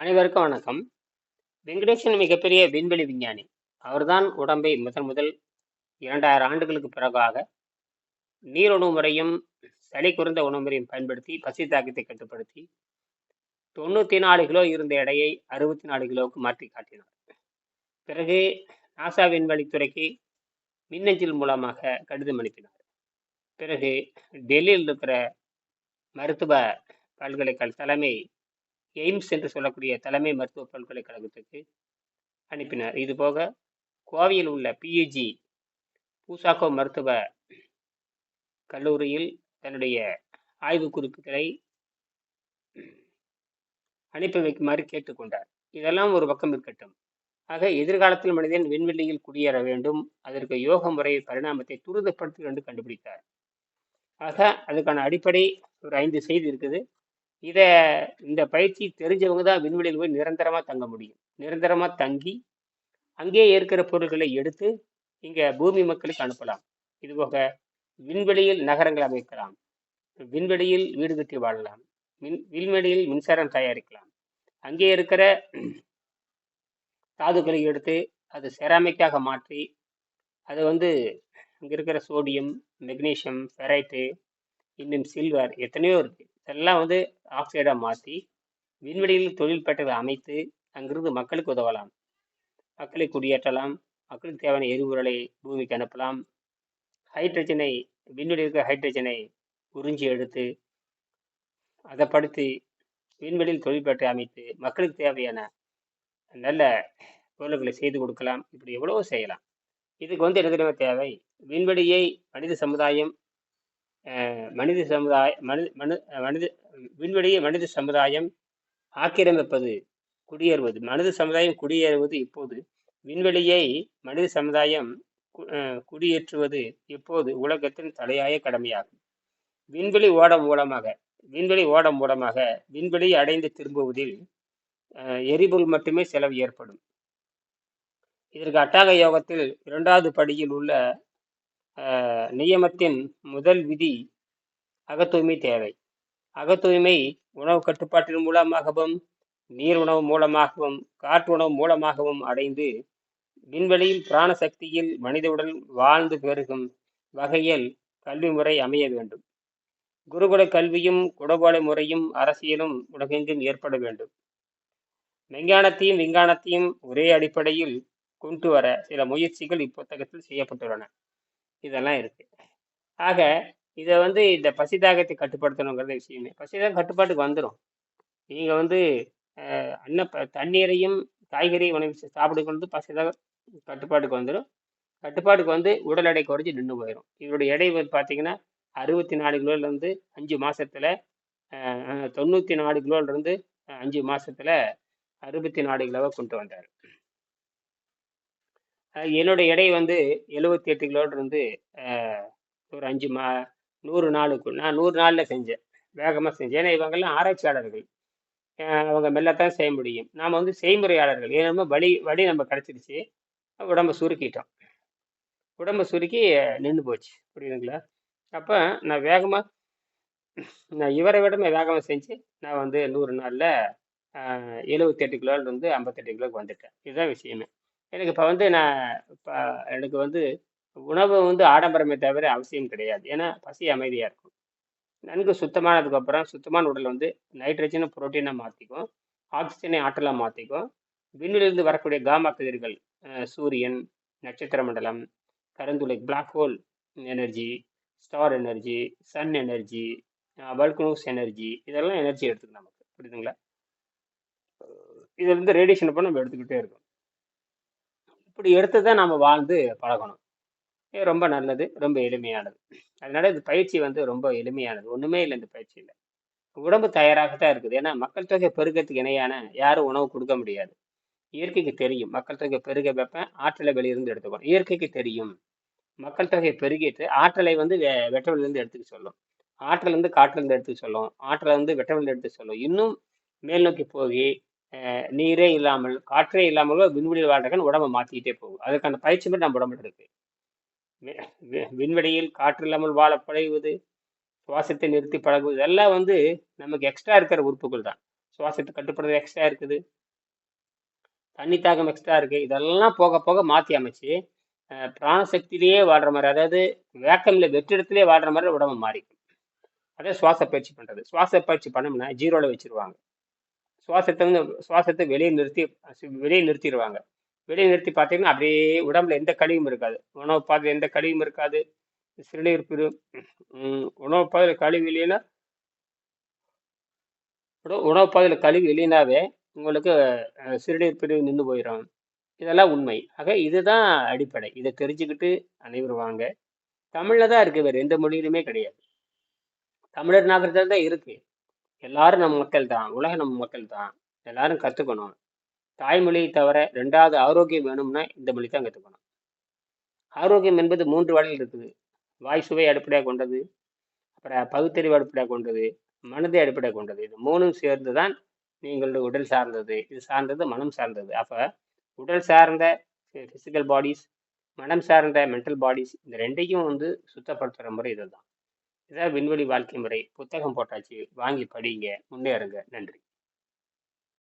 அனைவருக்கும் வணக்கம். வெங்கடேசன் மிகப்பெரிய விண்வெளி விஞ்ஞானி. அவர்தான் உடம்பை முதன் முதல் இரண்டாயிரம் ஆண்டுகளுக்கு பிறகாக நீர் உணவு முறையும் சளி குறைந்த உணவு முறையும் பயன்படுத்தி பசி தாக்கத்தை கட்டுப்படுத்தி தொண்ணூற்றி நாலு கிலோ இருந்த எடையை அறுபத்தி நாலு கிலோவுக்கு மாற்றி காட்டினார். பிறகு நாசா விண்வெளித்துறைக்கு மின்னஞ்சல் மூலமாக கடிதம் அனுப்பினார். பிறகு டெல்லியில் இருக்கிற மருத்துவ பல்கலைக்கழக தலைமை எய்ம்ஸ் என்று சொல்லக்கூடிய தலைமை மருத்துவ பல்கலைக்கழகத்துக்கு அனுப்பினார். இது போக கோவையில் உள்ள பியூஜி பூசாக்கோ மருத்துவ கல்லூரியில் தன்னுடைய ஆய்வு குறிப்புகளை அனுப்பி வைக்குமாறு கேட்டுக்கொண்டார் இதெல்லாம் ஒரு பக்கம் இருக்கட்டும். ஆக எதிர்காலத்தில் மனிதன் விண்வெளியில் குடியேற வேண்டும் அதற்கு யோக முறை பரிணாமத்தை துரிதப்படுத்தி கொண்டு கண்டுபிடித்தார். ஆக அதுக்கான அடிப்படை ஒரு ஐந்து செய்தி இருக்குது. இதை இந்த பயிற்சி தெரிஞ்சவங்க தான் விண்வெளியில் போய் நிரந்தரமாக தங்க முடியும். நிரந்தரமாக தங்கி அங்கேயே இருக்கிற பொருட்களை எடுத்து இங்கே பூமி மக்களுக்கு அனுப்பலாம். இதுபோக விண்வெளியில் நகரங்கள் அமைக்கலாம். விண்வெளியில் வீடு கட்டி வாழலாம். மின் விண்வெளியில் மின்சாரம் தயாரிக்கலாம். அங்கே இருக்கிற தாதுக்களை எடுத்து அது செராமிக்காக மாற்றி அது வந்து அங்கே இருக்கிற சோடியம் மெக்னீஷியம் ஃபெரைட்டு இன்னும் சில்வர் எத்தனையோ இருக்குது இதெல்லாம் வந்து ஆக்சைடாக மாற்றி விண்வெளியில் தொழில்பேட்டைகளை அமைத்து அங்கிருந்து மக்களுக்கு உதவலாம். மக்களை குடியேற்றலாம். மக்களுக்கு தேவையான எரிபொருளை பூமிக்கு அனுப்பலாம். ஹைட்ரஜனை விண்வெளியில் இருக்கிற ஹைட்ரஜனை உறிஞ்சி எடுத்து அதை படுத்தி விண்வெளியில் தொழில்பேட்டை அமைத்து மக்களுக்கு தேவையான நல்ல பொருள்களை செய்து கொடுக்கலாம். இப்படி எவ்வளவோ செய்யலாம். இதுக்கு வந்து என்ன தேவை? விண்வெளியை மனித சமுதாயம் மனித சமுதாய மனித மனு மனித விண்வெளியை மனித சமுதாயம் ஆக்கிரமிப்பது குடியேறுவது. மனித சமுதாயம் குடியேறுவது இப்போது விண்வெளியை மனித சமுதாயம் கு- குடியேற்றுவது இப்போது உலகத்தின் தலையாய கடமையாகும். விண்வெளி ஓடம் மூலமாக விண்வெளி ஓடம் மூலமாக விண்வெளியை அடைந்து திரும்புவதில் எரிபொருள் மட்டுமே செலவு ஏற்படும். இதற்கு அட்டாக யோகத்தில் இரண்டாவது படியில் உள்ள நியமத்தின் முதல் விதி அகத்தூய்மை தேவை. அகத்தூய்மை உணவு கட்டுப்பாட்டின் மூலமாகவும் நீர் உணவு மூலமாகவும் காற்று உணவு மூலமாகவும் அடைந்து விண்வெளியில் பிராண சக்தியில் மனித உடல் வாழ்ந்து பெருகும் வகையில் கல்வி முறை அமைய வேண்டும். குருகுல கல்வியும் குடகோல முறையும் அரசியலும் உலகெங்கும் ஏற்பட வேண்டும். விஞ்ஞானத்தையும் விஞ்ஞானத்தையும் ஒரே அடிப்படையில் கொண்டு வர சில முயற்சிகள் இப்புத்தகத்தில் செய்யப்பட்டுள்ளன. இதெல்லாம் இருக்கு. ஆக இதை வந்து இந்த பசிதாகத்தை கட்டுப்படுத்தணுங்கிறத விஷயமே. பசிதாகம் கட்டுப்பாட்டுக்கு வந்துடும் நீங்க வந்து அன்ன ப- தண்ணீரையும் காய்கறி உணவு சாப்பிடுறது பசிதாக கட்டுப்பாட்டுக்கு வந்துடும் கட்டுப்பாட்டுக்கு வந்து உடல் எடை குறைஞ்சி நின்று போயிடும் இவருடைய எடை வந்து பார்த்தீங்கன்னா அறுபத்தி நாலு கிலோலேருந்து அஞ்சு மாசத்துல தொண்ணூற்றி நாலு கிலோலேருந்து அஞ்சு மாசத்துல அறுபத்தி நாலு கிலோவை கொண்டு வந்தார். என்னோட எடை வந்து எழுபத்தி எட்டு கிலோலேருந்து ஒரு அஞ்சு மா நூறு நாளுக்கு நான் நூறு நாளில் செஞ்சேன். வேகமாக செஞ்சேன். ஏன்னா இவங்கெல்லாம் ஆராய்ச்சியாளர்கள். அவங்க மெல்லத்தான் செய்ய முடியும். நாம் வந்து செய்முறையாளர்கள். ஏன்னா வழி வழி நம்ம கிடச்சிருச்சு. உடம்ப சுருக்கிட்டோம். உடம்ப சுருக்கி நின்று போச்சு. புரியுதுங்களா? அப்போ நான் வேகமாக நான் இவரை விடமே வேகமாக செஞ்சு நான் வந்து நூறு நாளில் எழுபத்தெட்டு கிலோலேருந்து ஐம்பத்தெட்டு கிலோக்கு வந்துட்டேன். இதுதான் விஷயமே. எனக்கு இப்போ வந்து நான் இப்போ எனக்கு வந்து உணவு வந்து ஆடம்பரமே தவிர அவசியம் கிடையாது. ஏன்னா பசி அமைதியாக இருக்கும். நன்கு சுத்தமானதுக்கப்புறம் சுத்தமான உடல் வந்து நைட்ரஜனை புரோட்டீனாக மாற்றிக்கும் ஆக்சிஜனை ஆற்றலாக மாற்றிக்கும் விண்ணிலிருந்து வரக்கூடிய காமா கதிர்கள் சூரியன் நட்சத்திர மண்டலம் கருந்துளை black hole energy star energy sun energy volcanoes energy இதெல்லாம் எனர்ஜி எடுத்துக்கும் நமக்கு. புரியுதுங்களா? இது வந்து ரேடியேஷன் அப்போ நம்ம எடுத்துக்கிட்டே இருக்கோம் இப்படி எடுத்து தான் நம்ம வாழ்ந்து பழகணும். ரொம்ப நல்லது ரொம்ப எளிமையானது. அதனால இந்த பயிற்சி வந்து ரொம்ப எளிமையானது. ஒன்றுமே இல்லை இந்த பயிற்சியில் உடம்பு தயாராக தான் இருக்குது. ஏன்னா மக்கள் தொகை பெருக்கத்துக்கு இணையான யாரும் உணவு கொடுக்க முடியாது. இயற்கைக்கு தெரியும். மக்கள் தொகை பெருக வைப்பேன் ஆற்றலை வெளியிருந்து எடுத்துக்கணும். இயற்கைக்கு தெரியும். மக்கள் தொகை பெருகிட்டு ஆற்றலை வந்து வெ- வெட்டவிலிருந்து எடுத்துக்க சொல்லும். ஆற்றல் வந்து காற்றிலிருந்து எடுத்துக்க சொல்லும். ஆற்றலை வந்து வெட்டவிலிருந்து எடுத்துக்க சொல்லும். இன்னும் மேல் நோக்கி போய் நீரே இல்லாமல் காற்றே இல்லாமல் விண்வெளியில் வாழ்றக்கன் உடம்பை மாற்றிக்கிட்டே போகும். அதுக்கான பயிற்சி மட்டும் நம்ம உடம்புல இருக்கு. விண்வெளியில் காற்று இல்லாமல் வாழ பழகுவது சுவாசத்தை நிறுத்தி பழகுவது இதெல்லாம் வந்து நமக்கு எக்ஸ்ட்ரா இருக்கிற உறுப்புகள் தான். சுவாசத்தை கட்டுப்படுறது எக்ஸ்ட்ரா இருக்குது. தண்ணி தாகம் எக்ஸ்ட்ரா இருக்குது இதெல்லாம் போக போக மாற்றி அமைச்சு பிராணசக்தியிலேயே வாழ்கிற மாதிரி அதாவது வேக்கமில் வெற்றிடத்திலே வாழ்கிற மாதிரி உடம்பு மாறி அதே சுவாச பயிற்சி பண்ணுறது சுவாச பயிற்சி பண்ணோம்னா ஜீரோவில் வச்சிருவாங்க. சுவாசத்தை வந்து சுவாசத்தை வெளியே நிறுத்தி வெளியே நிறுத்திடுவாங்க. வெளியே நிறுத்தி பார்த்தீங்கன்னா அப்படியே உடம்புல எந்த கழிவும் இருக்காது. உணவு பாதையில் எந்த கழிவும் இருக்காது. சிறுநீர் பிரு உணவு பாதையில் கழிவு இல்லைன்னா உணவு பாதையில் கழிவு இல்லைனாவே உங்களுக்கு சிறுநீர் பிரிவு நின்று போயிடும். இதெல்லாம் உண்மை. ஆக இதுதான் அடிப்படை. இதை தெரிஞ்சுக்கிட்டு அனைவரும் வாங்க. தமிழில் தான் இருக்குது வேறு எந்த மொழியிலுமே கிடையாது. தமிழர் நாகரிகத்தில் தான் இருக்குது எல்லாரும் நம்ம மக்கள் தான் உலக நம்ம மக்கள் தான் எல்லாரும் கற்றுக்கணும் தாய்மொழியை தவிர ரெண்டாவது ஆரோக்கியம் வேணும்னா இந்த மொழி தான் கற்றுக்கணும் ஆரோக்கியம் என்பது மூன்று வழியில் இருக்குது. வாய் சுவை அடிப்படையாக கொண்டது அப்புறம் பகுத்தறிவு அடிப்படையாக கொண்டது மனதை அடிப்படையாக கொண்டது. இது மூணும் சேர்ந்து தான் நீங்களோட உடல் சார்ந்தது. இது சார்ந்தது மனம் சார்ந்தது. அப்போ உடல் சார்ந்த ஃபிசிக்கல் பாடிஸ் மனம் சார்ந்த மென்டல் பாடிஸ் இந்த ரெண்டையும் வந்து சுத்தப்படுத்துகிற முறை இதுதான். இதான் விண்வெளி வாழ்க்கை முறை. புத்தகம் போட்டாச்சு. வாங்கி படிங்க. முன்னேறுங்க. நன்றி.